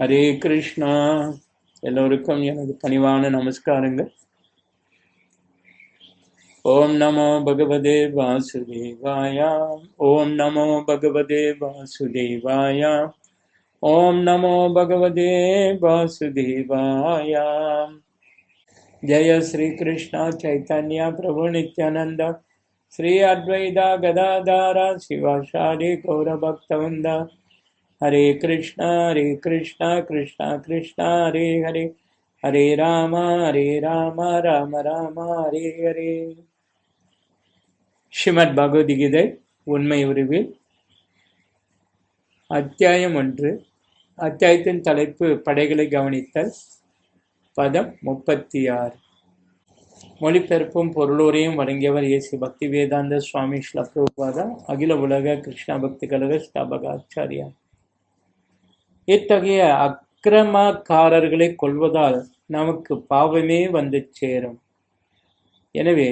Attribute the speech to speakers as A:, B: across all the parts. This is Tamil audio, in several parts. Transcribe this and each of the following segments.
A: ஹரே கிருஷ்ணா. எல்லோருக்கும் எனது பணிவான நமஸ்காரங்கள். ஓம் நமோ பகவதே வாசுதேவாய. ஓம் நமோ பகவதே வாசுதேவாய. ஓம் நமோ பகவதே வாசுதேவாய. ஜெய ஸ்ரீ கிருஷ்ணா சைத்தன்யா பிரபு நித்யானந்தா. ஸ்ரீ அத்வைதா கதாதாரா சிவாஷாரி கௌரபக்தவந்த ஹரே கிருஷ்ணா ஹரே கிருஷ்ணா கிருஷ்ணா கிருஷ்ணா ஹரே ஹரே ஹரே ராம ஹரே ராம ராம ராம ஹரே ஹரே ஸ்ரீமத் பகவத்கீதை உண்மை உருவில். அத்தியாயம் ஒன்று. அத்தியாயத்தின் தலைப்பு படைகளை கவனித்தல். பதம் முப்பத்தி ஆறு மொழிபெயர்ப்பும் பொருளோரையும் வழங்கியவர் இயேசு பக்தி வேதாந்த சுவாமி ஸ்லப்ரூபாதா அகில உலக கிருஷ்ணா பக்தி கழக ஸ்தாபக இத்தகைய அக்கிரமக்காரர்களை கொள்வதால் நமக்கு பாவமே வந்து சேரும். எனவே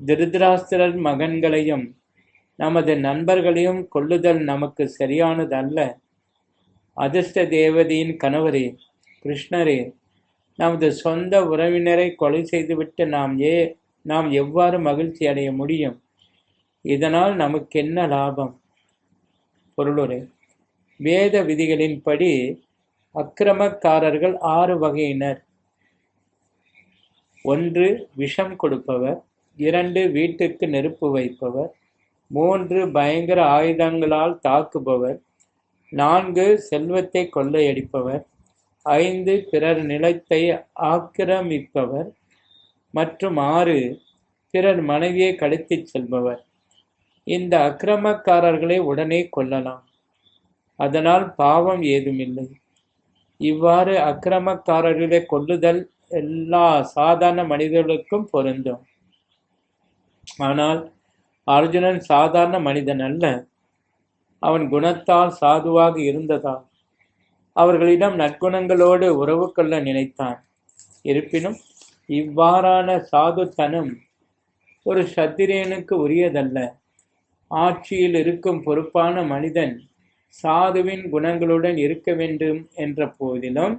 A: திருதராஸ்திரர் மகன்களையும் நமது நண்பர்களையும் கொள்ளுதல் நமக்கு சரியானதல்ல. அதிர்ஷ்ட தேவதையின் கணவரே கிருஷ்ணரே நமது சொந்த உறவினரை கொலை செய்துவிட்டு நாம் ஏ நாம் எவ்வாறு மகிழ்ச்சி அடைய முடியும்? இதனால் நமக்கு என்ன லாபம்? பொருளுரை. வேத விதிகளின்படி அக்கிரமக்காரர்கள் ஆறு வகையினர். ஒன்று விஷம் கொடுப்பவர். இரண்டு வீட்டுக்கு நெருப்பு வைப்பவர். மூன்று பயங்கர ஆயுதங்களால் தாக்குபவர். நான்கு செல்வத்தை கொள்ளையடிப்பவர். ஐந்து பிறர் நிலத்தை ஆக்கிரமிப்பவர். மற்றும் ஆறு பிறர் மனைவியை கடத்திச் செல்பவர். இந்த அக்கிரமக்காரர்களை உடனே கொல்லலாம். அதனால் பாவம் ஏதுமில்லை. இவ்வாறு அக்கிரமக்காரர்களை கொல்லுதல் எல்லா சாதாரண மனிதர்களுக்கும் பொருந்தும். ஆனால் அர்ஜுனன் சாதாரண மனிதன் அல்ல. அவன் குணத்தால் சாதுவாக இருந்ததால் அவர்களிடம் நற்குணங்களோடு உறவு கொள்ள நினைத்தான். இருப்பினும் இவ்வாறான சாதுத்தனம் ஒரு சத்திரியனுக்கு உரியதல்ல. ஆட்சியில் இருக்கும் பொறுப்பான மனிதன் சாதுவின் குணங்களுடன் இருக்க வேண்டும் என்ற போதிலும்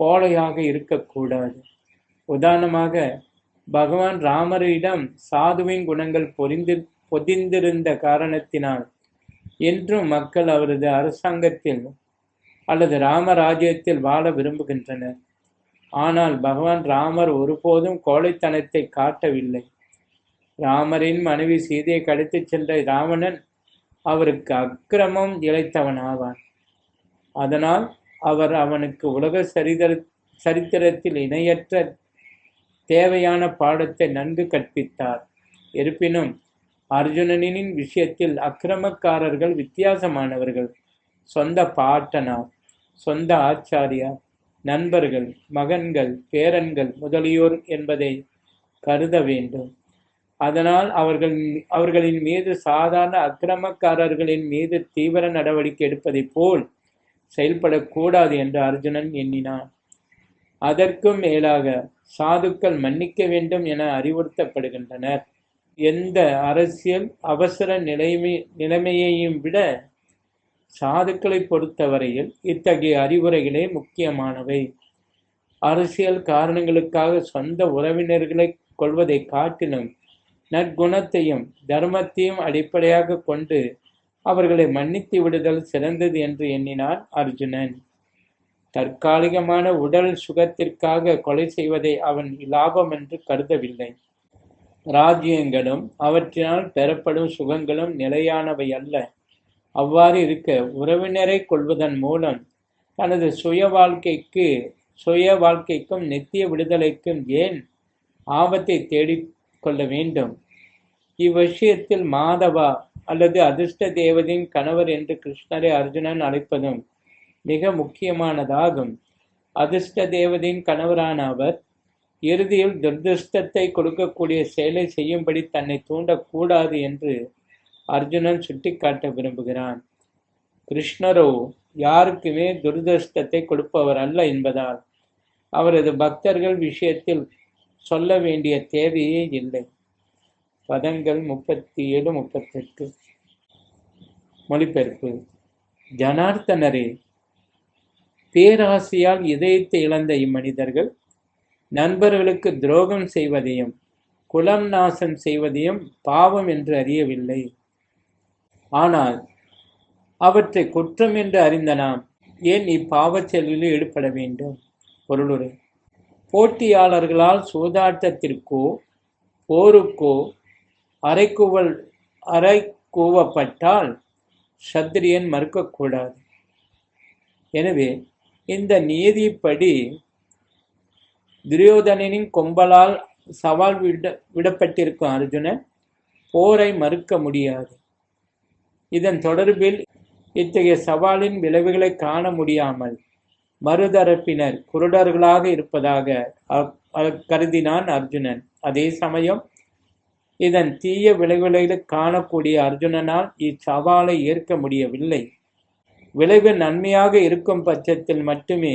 A: கோழையாக இருக்கக்கூடாது. உதாரணமாக பகவான் ராமரிடம் சாதுவின் குணங்கள் பொரிந்து பொதிந்திருந்த காரணத்தினால் என்றும் மக்கள் அவரது அரசாங்கத்தில் அல்லது ராமராஜ்யத்தில் வாழ விரும்புகின்றனர். ஆனால் பகவான் ராமர் ஒருபோதும் கோழைத்தனத்தை காட்டவில்லை. ராமரின் மனைவி சீதையை கடத்திச் சென்ற ராவணன் அவருக்கு அக்கிரமம் இழைத்தவன் ஆவான் அதனால் அவர் அவனுக்கு உலக சரிதர சரித்திரத்தில் இணையற்ற தேவையான பாடத்தை நன்கு கற்பித்தார். இருப்பினும் அர்ஜுனனின் விஷயத்தில் அக்கிரமக்காரர்கள் வித்தியாசமானவர்கள். சொந்த பாட்டனார் சொந்த ஆச்சாரியார் நண்பர்கள் மகன்கள் பேரன்கள் முதலியோர் என்பதை கருத வேண்டும். அதனால் அவர்கள் அவர்களின் மீது சாதாரண அக்கிரமக்காரர்களின் மீது தீவிர நடவடிக்கை எடுப்பதைப் போல் செயல்படக்கூடாது என்று அர்ஜுனன் எண்ணினான். அதற்கும் மேலாக சாதுக்கள் மன்னிக்க வேண்டும் என அறிவுறுத்தப்படுகின்றனர். எந்த அரசியல் அவசர நிலைமை நிலைமையையும் விட சாதுக்களை பொறுத்தவரையில் இத்தகைய அறிவுரைகளே முக்கியமானவை. அரசியல் காரணங்களுக்காக சொந்த உறவினர்களை கொள்வதை காட்டிலும் நற்குணத்தையும் தர்மத்தையும் அடிப்படையாக கொண்டு அவர்களை மன்னித்து விடுதல் சிறந்தது என்று எண்ணினான் அர்ஜுனன். தற்காலிகமான உடல் சுகத்திற்காக கொலை செய்வதை அவன் லாபம் என்று கருதவில்லை. ராஜ்யங்களும் அவற்றினால் பெறப்படும் சுகங்களும் நிலையானவை அல்ல. அவ்வாறு இருக்க உறவினரை கொள்வதன் மூலம் தனது சுய வாழ்க்கைக்கு சுய வாழ்க்கைக்கும் நித்திய விடுதலைக்கும் ஏன் ஆபத்தை தேடி கொள்ள வேண்டும். இவ்விஷயத்தில் மாதவா அல்லது அதிர்ஷ்ட தேவதையின் கணவர் என்று கிருஷ்ணரை அர்ஜுனன் அழைப்பதும் மிக முக்கியமானதாகும். அதிர்ஷ்ட தேவதையின் கணவரான அவர் இறுதியில் துர்திருஷ்டத்தை கொடுக்கக்கூடிய செயலை செய்யும்படி தன்னை தூண்டக்கூடாது என்று அர்ஜுனன் சுட்டிக்காட்ட விரும்புகிறான். கிருஷ்ணரோ யாருக்குமே துர்திருஷ்டத்தை கொடுப்பவர் அல்ல என்பதால் அவரது பக்தர்கள் விஷயத்தில் சொல்ல வேண்டிய தேவையே இல்லை. பதங்கள் முப்பத்தி ஏழு முப்பத்தெட்டு. மொழிபெயர்ப்பு. ஜனார்த்தனரே பேராசையால் இதயத்தை இழந்த இம்மனிதர்கள் நண்பர்களுக்கு துரோகம் செய்வதையும் குலம் நாசம் செய்வதையும் பாவம் என்று அறியவில்லை. ஆனால் அவற்றை குற்றம் என்று அறிந்த நாம் ஏன் இப்பாவச் செயல்களில் ஈடுபட வேண்டும்? பொருளுரை. போட்டியாளர்களால் சூதாட்டத்திற்கோ போருக்கோ அரைக்குவல் அரை கூவப்பட்டால் சத்திரியன் மறுக்கக்கூடாது. எனவே இந்த நீதிப்படி துரியோதனனின் கொம்பலால் சவால் விட விடப்பட்டிருக்கும் அர்ஜுனன் போரை மறுக்க முடியாது. இதன் தொடர்பில் இத்தகைய சவாலின் விளைவுகளை காண முடியாமல் மறுதரப்பினர் குருடர்களாக இருப்பதாக கருதினான் அர்ஜுனன். அதே சமயம் இதன் தீய விளைவுகளை காணக்கூடிய அர்ஜுனனால் இச்சவாலை ஏற்க முடியவில்லை. விளைவு நன்மையாக இருக்கும் பட்சத்தில் மட்டுமே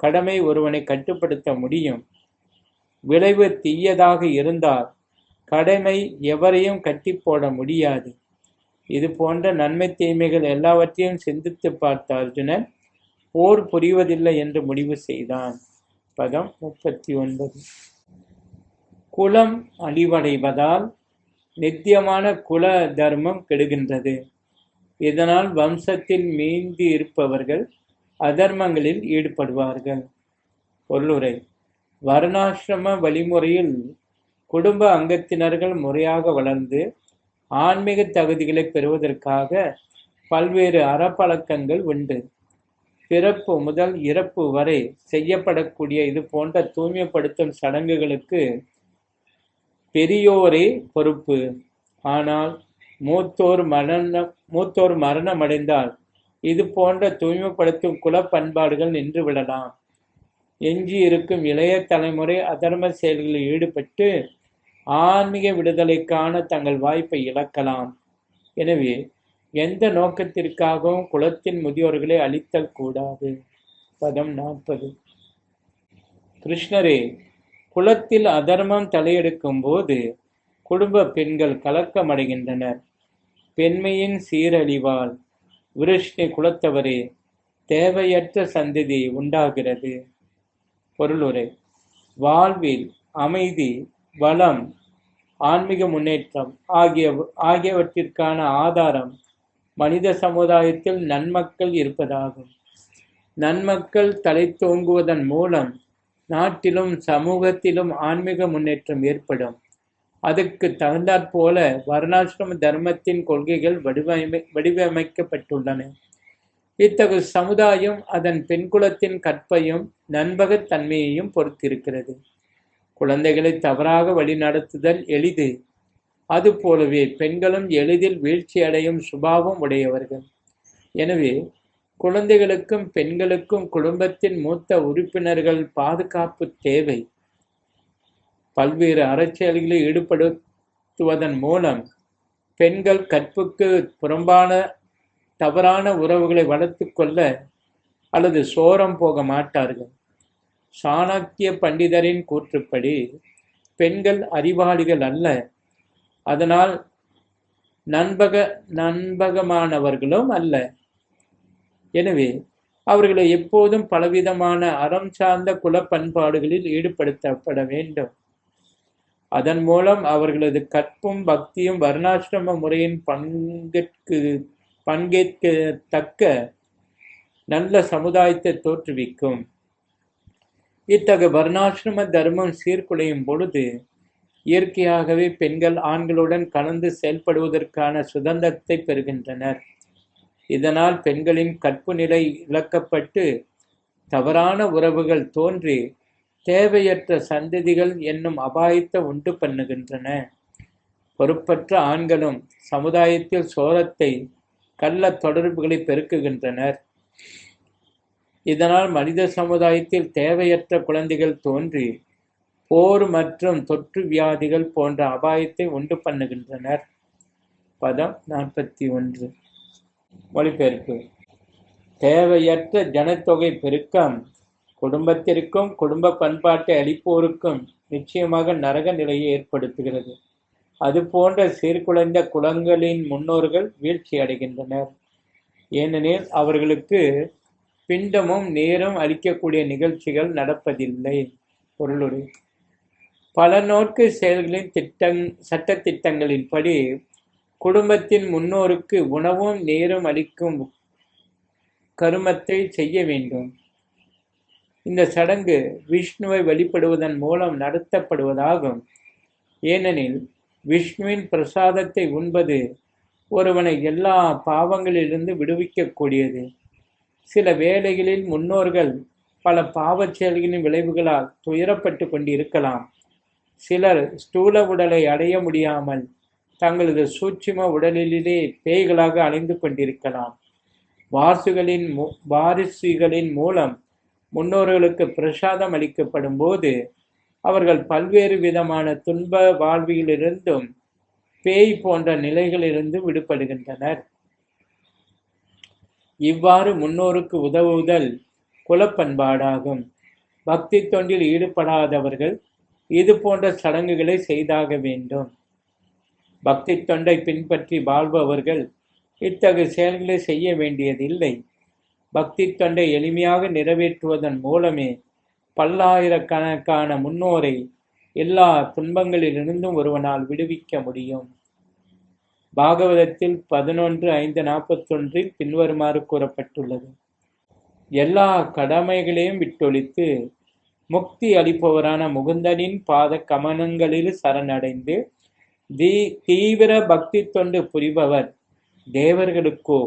A: கடமை ஒருவனை கட்டுப்படுத்த முடியும். விளைவு தீயதாக இருந்தால் கடமை எவரையும் கட்டி போட முடியாது. இது போன்ற நன்மை தீமைகள் எல்லாவற்றையும் சிந்தித்து பார்த்த அர்ஜுனன் போர் புரிவதில்லை என்று முடிவு செய்தான். பதம் முப்பத்தி ஒன்பது குலம் அழிவடைவதால் நித்தியமான குல தர்மம் கெடுகின்றது. இதனால் வம்சத்தில் மீந்தி இருப்பவர்கள் அதர்மங்களில் ஈடுபடுவார்கள். பொருளுரை. வர்ணாசிரம வழிமுறையில் குடும்ப அங்கத்தினர்கள் முறையாக வளர்ந்து ஆன்மீக தகுதிகளை பெறுவதற்காக பல்வேறு அறப்பழக்கங்கள் உண்டு. பிறப்பு முதல் இறப்பு வரை செய்யப்படக்கூடிய இது போன்ற தூய்மைப்படுத்தும் சடங்குகளுக்கு பெரியோரே பொறுப்பு. ஆனால் மூத்தோர் மரணம் மூத்தோர் மரணம் அடைந்தால் இது போன்ற தூய்மைப்படுத்தும் குல பண்பாடுகள் நின்று விடலாம். எஞ்சி இருக்கும் இளைய தலைமுறை அதர்ம செயல்களில் ஈடுபட்டு ஆன்மீக விடுதலைக்கான தங்கள் வாய்ப்பை இழக்கலாம். எனவே எந்த நோக்கத்திற்காகவும் குலத்தின் முதியோர்களை அழித்தல் கூடாது. பதம் நாற்பது. கிருஷ்ணரே குலத்தில் அதர்மம் தலையெடுக்கும் போது குடும்ப பெண்கள் கலக்கமடைகின்றனர். பெண்மையின் சீரழிவால் விருஷ்ணி குலத்தவரே தேவையற்ற சந்ததி உண்டாகிறது. பொருளுரை. வாழ்வில் அமைதி வளம் ஆன்மீக முன்னேற்றம் ஆகிய ஆகியவற்றிற்கான ஆதாரம் மனித சமுதாயத்தில் நன்மக்கள் இருப்பதாகும். நன்மக்கள் தலைத்தோங்குவதன் மூலம் நாட்டிலும் சமூகத்திலும் ஆன்மீக முன்னேற்றம் ஏற்படும். அதுக்கு தகுந்தாற்போல வர்ணாசிரம தர்மத்தின் கொள்கைகள் வடிவமை வடிவமைக்கப்பட்டுள்ளன. இத்தகு சமுதாயம் அதன் பெண்குலத்தின் கற்பையும் நண்பகத்தன்மையையும் பொறுத்திருக்கிறது. குழந்தைகளை தவறாக வழிநடத்துதல் எளிது. அதுபோலவே பெண்களும் எளிதில் வீழ்ச்சியடையும் சுபாவம் உடையவர்கள். எனவே குழந்தைகளுக்கும் பெண்களுக்கும் குடும்பத்தின் மூத்த உறுப்பினர்கள் பாதுகாப்பு தேவை. பல்வேறு அறச்செயல்களில் ஈடுபடுத்துவதன் மூலம் பெண்கள் கற்புக்கு புறம்பான தவறான உறவுகளை வளர்த்து கொள்ள அல்லது சோரம் போக மாட்டார்கள். சாணக்கிய பண்டிதரின் கூற்றுப்படி பெண்கள் அறிவாளிகள் அல்ல அதனால் நண்பக நண்பகமானவர்களும் அல்ல. எனவே அவர்களை எப்போதும் பலவிதமான அறம் சார்ந்த குல பண்பாடுகளில் ஈடுபடுத்தப்பட வேண்டும். அதன் மூலம் அவர்களது கற்பும் பக்தியும் வர்ணாசிரம முறையின் பங்கேற்கு பங்கேற்கத்தக்க நல்ல சமுதாயத்தை தோற்றுவிக்கும். இத்தகைய வர்ணாசிரம தர்மம் சீர்குலையும் பொழுது இயற்கையாகவே பெண்கள் ஆண்களுடன் கலந்து செயல்படுவதற்கான சுதந்திரத்தை பெறுகின்றனர். இதனால் பெண்களின் கற்பு நிலை இழக்கப்பட்டு தவறான உறவுகள் தோன்றி தேவையற்ற சந்ததிகள் என்னும் அபாயத்தை உண்டு பண்ணுகின்றன. பொறுப்பற்ற ஆண்களும் சமுதாயத்தில் சோரத்தை கள்ள தொடர்புகளை பெருக்குகின்றனர். இதனால் மனித சமுதாயத்தில் தேவையற்ற குழந்தைகள் தோன்றி போர் மற்றும் தொற்று வியாதிகள் போன்ற அபாயத்தை உண்டு பண்ணுகின்றனர். பதம் நாற்பத்தி ஒன்று. மொழிபெயர்ப்பு. தேவையற்ற ஜனத்தொகை பெருக்கம். குடும்பத்திற்கும் குடும்ப பண்பாட்டை அளிப்போருக்கும் நிச்சயமாக நரக நிலையை ஏற்படுத்துகிறது. அது போன்ற சீர்குலைந்த குளங்களின் முன்னோர்கள் வீழ்ச்சி அடைகின்றனர். ஏனெனில் அவர்களுக்கு பிண்டமும் நேரும் அளிக்கக்கூடிய நிகழ்ச்சிகள் நடப்பதில்லை. பொருளுரை. பல நோக்கு செயல்களின் திட்டங் சட்டத்திட்டங்களின்படி குடும்பத்தின் முன்னோருக்கு உணவும் நேரும் அளிக்கும் கருமத்தை செய்ய வேண்டும். இந்த சடங்கு விஷ்ணுவை வழிபடுவதன் மூலம் நடத்தப்படுவதாகும். ஏனெனில் விஷ்ணுவின் பிரசாதத்தை உண்பது ஒருவனை எல்லா பாவங்களிலிருந்து விடுவிக்கக்கூடியது. சில வேளைகளில் முன்னோர்கள் பல பாவச் செயல்களின் விளைவுகளால் துயரப்பட்டு கொண்டிருக்கலாம். சிலர் ஸ்தூல உடலை அடைய முடியாமல் தங்களது சூட்சும உடலிலே பேய்களாக அணிந்து கொண்டிருக்கலாம். வாசுகளின் வாரிசுகளின் மூலம் முன்னோர்களுக்கு பிரசாதம் அளிக்கப்படும் போது அவர்கள் பல்வேறு விதமான துன்ப வாழ்வியிலிருந்தும் பேய் போன்ற நிலைகளிலிருந்து விடுபடுகின்றனர். இவ்வாறு முன்னோருக்கு உதவுதல் குலப்பண்பாடாகும். பக்தி தொண்டில் ஈடுபடாதவர்கள் இது போன்ற சடங்குகளை செய்தாக வேண்டும். பக்தி தொண்டை பின்பற்றி வாழ்பவர்கள் இத்தகைய செயல்களை செய்ய வேண்டியதில்லை. பக்தி தொண்டை எளிமையாக நிறைவேற்றுவதன் மூலமே பல்லாயிரக்கணக்கான முன்னோரை எல்லா துன்பங்களிலிருந்தும் ஒருவனால் விடுவிக்க முடியும். பாகவதத்தில் பதினொன்று ஐந்து நாற்பத்தொன்றில் பின்வருமாறு கூறப்பட்டுள்ளது. எல்லா கடமைகளையும் விட்டொழித்து முக்தி அளிப்பவரான முகுந்தனின் பாத கமனங்களில் சரணடைந்து தீ தீவிர பக்தி தொண்டு புரிபவர். தேவர்களுக்கோ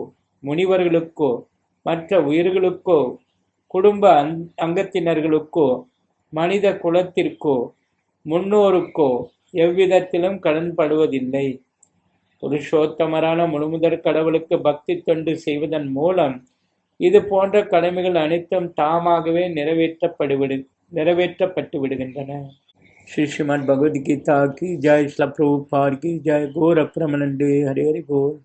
A: முனிவர்களுக்கோ மற்ற உயிர்களுக்கோ குடும்ப அங்கத்தினர்களுக்கோ மனித குலத்திற்கோ முன்னோருக்கோ எவ்விதத்திலும் கடன்படுவதில்லை. புருஷோத்தமரான முழுமுதற் கடவுளுக்கு பக்தி தொண்டு செய்வதன் மூலம் இது போன்ற கடமைகள் அனைத்தும் தாமாகவே நிறைவேற்றப்படுவது நிறைவேற்றப்பட்டு விடுகின்றன. ஸ்ரீ ஸ்ரீமத் பகவத்கீதா கி ஜாய் ஸ்ல பிரபுபார் கி ஜாய் கோர் அப்ரமணண்டு ஹரே ஹரி கோர்